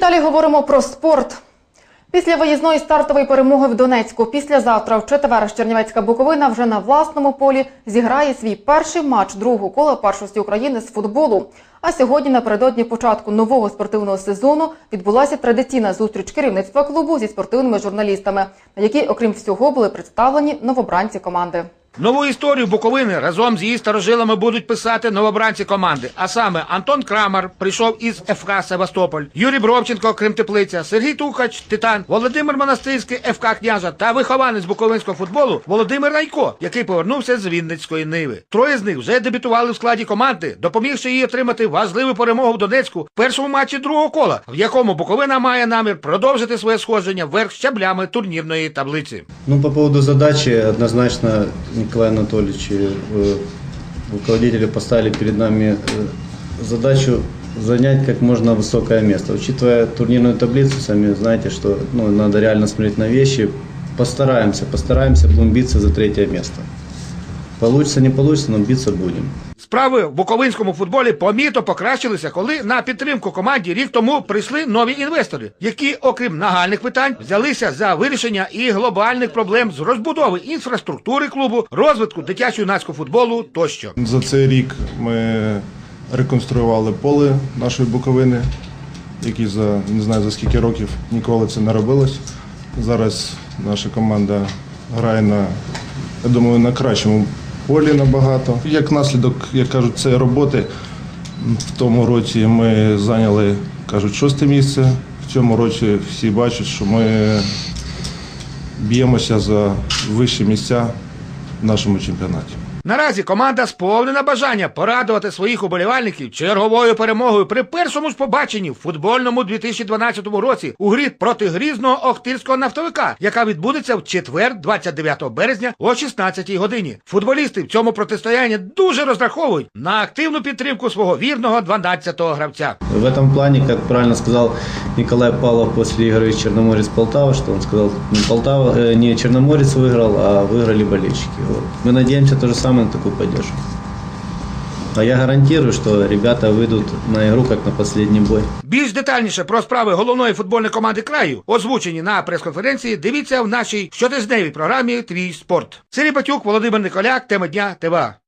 далі говоримо про спорт. Після виїзної стартової перемоги в Донецьку, післязавтра в четвер Чернівецька Буковина вже на власному полі зіграє свій перший матч другого кола першості України з футболу. А сьогодні, напередодні початку нового спортивного сезону, відбулася традиційна зустріч керівництва клубу зі спортивними журналістами, на якій, окрім всього, були представлені новобранці команди. Нову історію Буковини разом з її старожилами будуть писати новобранці команди. А саме Антон Крамар прийшов із ФК Севастополь, Юрій Бровченко, Кримтеплиця, Сергій Тухач, Титан, Володимир Монастирський, ФК Княжа та вихованець буковинського футболу Володимир Райко, який повернувся з Вінницької Ниви. Троє з них вже дебютували в складі команди, допомігши їй отримати важливу перемогу в Донецьку в першому матчі другого кола, в якому Буковина має намір продовжити своє сходження вверх щаблями турнірної таблиці. Ну, по поводу задачи, однозначно Николай Анатольевич и э, руководители поставили перед нами э, задачу занять как можно высокое место. Учитывая турнирную таблицу, сами знаете, что ну, надо реально смотреть на вещи. Постараемся, постараемся, будем биться за третье место. Получится, не получится, но биться будем. Справи в буковинському футболі помітно покращилися, коли на підтримку команді рік тому прийшли нові інвестори, які, окрім нагальних питань, взялися за вирішення і глобальних проблем з розбудови інфраструктури клубу, розвитку дитячо-юнацького футболу тощо. За цей рік ми реконструювали поле нашої Буковини, які за не знаю за скільки років ніколи це не робилось. Зараз наша команда грає на, я думаю, на кращому полі набагато. Як наслідок, як кажуть, цієї роботи в тому році ми зайняли, кажуть, шосте місце. В цьому році всі бачать, що ми б'ємося за вищі місця в нашому чемпіонаті. Наразі команда сповнена бажання порадувати своїх уболівальників черговою перемогою при першому ж побаченні в футбольному 2012 році у грі проти грізного Охтирського нафтовика, яка відбудеться в четвер, 29 березня о 16 годині. Футболісти в цьому протистоянні дуже розраховують на активну підтримку свого вірного 12-го гравця. В этом плане, как правильно сказал Николай Павлов после игры из Черноморец Полтава, что он сказал, не Полтава, э, не Черноморец выиграл, а выиграли болельщики. Вот. Мы надеемся то же самое на такую поддержку. А я гарантирую, что ребята выйдут на игру как на последний бой. Більш детальніше про справи головної футбольної команди краю, озвучені на прес-конференції, дивіться в нашій щотижневій програмі Твій спорт. Сергій Батюк, Володимир Николяк, тема дня ТВА.